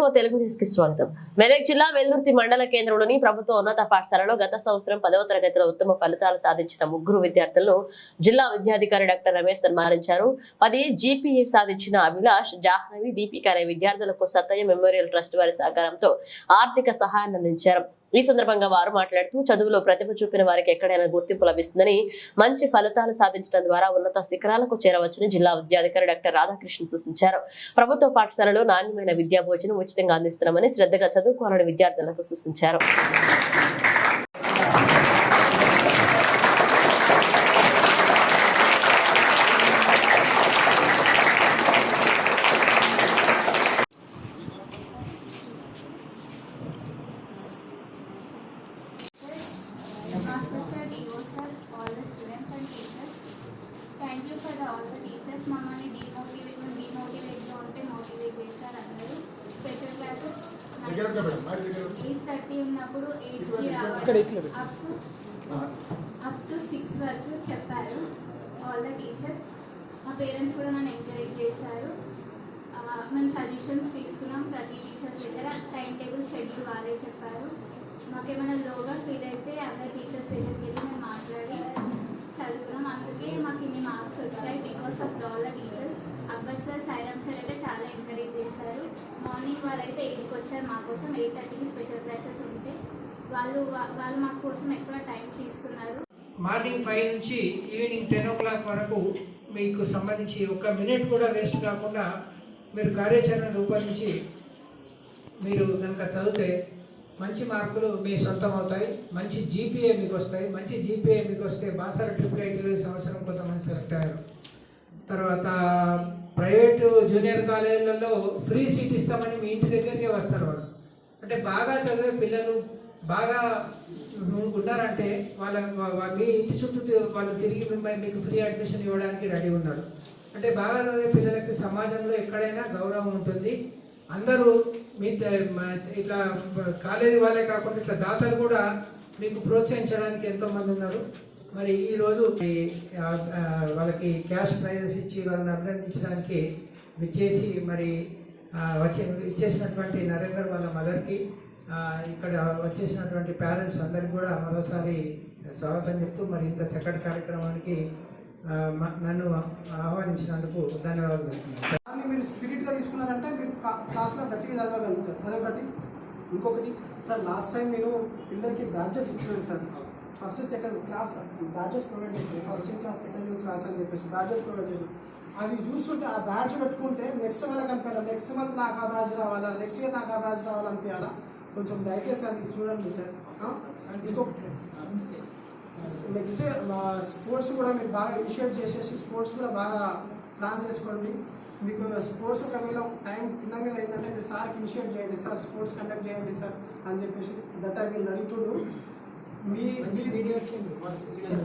Four Telugu న్యూస్కి స్వాగతం. మెదక్ జిల్లా వెల్లుర్తి మండల కేంద్రంలోని ప్రభుత్వ ఉన్నత పాఠశాలలో గత సంవత్సరం పదవ తరగతిలో ఉత్తమ ఫలితాలు సాధించిన ముగ్గురు విద్యార్థులను జిల్లా విద్యాధికారి డాక్టర్ రమేష్ సన్మానించారు. పది జీపీఏ సాధించిన అభిలాష్ జాహ్నవి దీపిక అనే విద్యార్థులకు సత్తయ్య మెమోరియల్ ట్రస్ట్ వారి సహకారంతో ఆర్థిక సహాయాన్ని అందించారు. ఈ సందర్భంగా వారు మాట్లాడుతూ చదువులో ప్రతిభ చూపిన వారికి ఎక్కడైనా గుర్తింపు లభిస్తుందని మంచి ఫలితాలు సాధించడం ద్వారా ఉన్నత శిఖరాలకు చేరవచ్చని జిల్లా విద్యాధికారి డాక్టర్ రాధాకృష్ణ సూచించారు. ప్రభుత్వ పాఠశాలలో నాణ్యమైన విద్యా భోజనం ఉచితంగా అందిస్తున్నామని శ్రద్ధగా చదువుకోవాలని విద్యార్థులకు సూచించారు. Master sir, DO sir, all the students and teachers. Thank you for the all the teachers. మమ్మల్ని డిమోటివేట్ డిమోటివేట్ ఉంటే మోటివేట్ చేశారు అందరూ స్పెషల్ క్లాసెస్ ఎయిట్ థర్టీ ఉన్నప్పుడు ఎయిట్ రావాలి అప్ టు టు సిక్స్ వరకు చెప్పారు ఆల్ ద టీచర్స్ మా parents కూడా నన్ను ఎంకరేజ్ చేశారు మేము సజెషన్స్ తీసుకున్నాం ప్రతి టీచర్స్ దగ్గర టైం టేబుల్ షెడ్యూల్ వాళ్ళే చెప్పారు మాకేమైనా లోగా ఫీల్ అయితే అందరు టీచర్స్ దగ్గరికి వెళ్ళి మేము మాట్లాడి చదువుకున్నాం. అందుకే మాకు ఇన్ని మార్క్స్ వచ్చాయి because of all the teachers అబ్బాయి సార్ సాయిరామ్ సార్ అయితే చాలా ఎంకరేజ్ చేస్తారు. మార్నింగ్ వాళ్ళైతే ఎయిట్కి వచ్చారు మా కోసం. ఎయిట్ థర్టీకి స్పెషల్ క్లాసెస్ ఉంటే వాళ్ళు వాళ్ళు మా కోసం ఎక్కువ టైం తీసుకున్నారు. మార్నింగ్ ఫైవ్ నుంచి ఈవినింగ్ టెన్ ఓ క్లాక్ వరకు మీకు సంబంధించి ఒక్క మినిట్ కూడా వేస్ట్ కాకుండా మీరు కార్యాచరణ రూపొందించి మీరు కనుక చదివితే మంచి మార్కులు మీ సొంతం అవుతాయి. మంచి జీపీఏ మీకు వస్తాయి. మంచి జీపీఏ మీకు వస్తే బాసర ట్రిపుల్ ఐటీలో ఈ సంవత్సరం కొంతమంది సెలెక్ట్ అయ్యారు. తర్వాత ప్రైవేటు జూనియర్ కాలేజీలలో ఫ్రీ సీట్ ఇస్తామని మీ ఇంటి దగ్గరికే వస్తారు వాళ్ళు. అంటే బాగా చదివే పిల్లలు బాగా ఉన్నారంటే వాళ్ళ మీ ఇంటి చుట్టూ వాళ్ళు తిరిగి మిమ్మల్ని మీకు ఫ్రీ అడ్మిషన్ ఇవ్వడానికి రెడీ ఉన్నారు. అంటే బాగా చదివే పిల్లలకి సమాజంలో ఎక్కడైనా గౌరవం ఉంటుంది. అందరూ మీ ఇట్లా కాలేజీ వాళ్ళే కాకుండా ఇట్లా దాతలు కూడా మీకు ప్రోత్సహించడానికి ఎంతో మంది ఉన్నారు. మరి ఈరోజు వాళ్ళకి క్యాష్ ప్రైజెస్ ఇచ్చి వాళ్ళని అభినందించడానికి విచ్చేసి మరి వచ్చి వచ్చే ఇచ్చేసినటువంటి నరేందర్ వాళ్ళ మదర్కి ఇక్కడ వచ్చేసినటువంటి పేరెంట్స్ అందరికి కూడా మరోసారి స్వాగతం చెప్తూ మరి ఇంత చక్కటి కార్యక్రమానికి నన్ను ఆహ్వానించినందుకు ధన్యవాదాలు తెలుపుతున్నాను. దాన్ని మీరు స్పిరిట్గా తీసుకున్నారంటే మీరు క్లాస్లో గట్టిగా చదవగలుగుతారు. అదొకటి. ఇంకొకటి సార్ లాస్ట్ టైం నేను పిల్లలకి బ్యాడ్జెస్ ఇచ్చినాను sir. First second class badges provide చేసాను first in class second class అని చెప్పేసి బ్యాడ్జెస్ ప్రొవైడ్ చేసాను అవి చూస్తుంటే ఆ బ్యాడ్జ్ పెట్టుకుంటే నెక్స్ట్ వాళ్ళకి అనిపించాలి నెక్స్ట్ మంత్ నాకు ఆ బ్యాడ్జ్ రావాలా? నెక్స్ట్ ఇయర్ నాకు ఆ బ్యాడ్జ్ రావాలనిపించాలా? కొంచెం దయచేసి అది చూడండి సార్. ఆ? ఇంకొకటి. నెక్స్ట్ స్పోర్ట్స్ కూడా మీరు బాగా ఇనిషియేట్ చేసేసి స్పోర్ట్స్ కూడా బాగా ప్లాన్ చేసుకోండి. మీకు స్పోర్ట్స్ ఒకవేళ టైం కింద మీద అయిందంటే మీరు సార్కి ఇనిషియేట్ చేయండి. సార్ స్పోర్ట్స్ కండక్ట్ చేయండి సార్ అని చెప్పేసి దట్ ఐ విల్ డూ మీ మంచి వీడియో వచ్చింది. సార్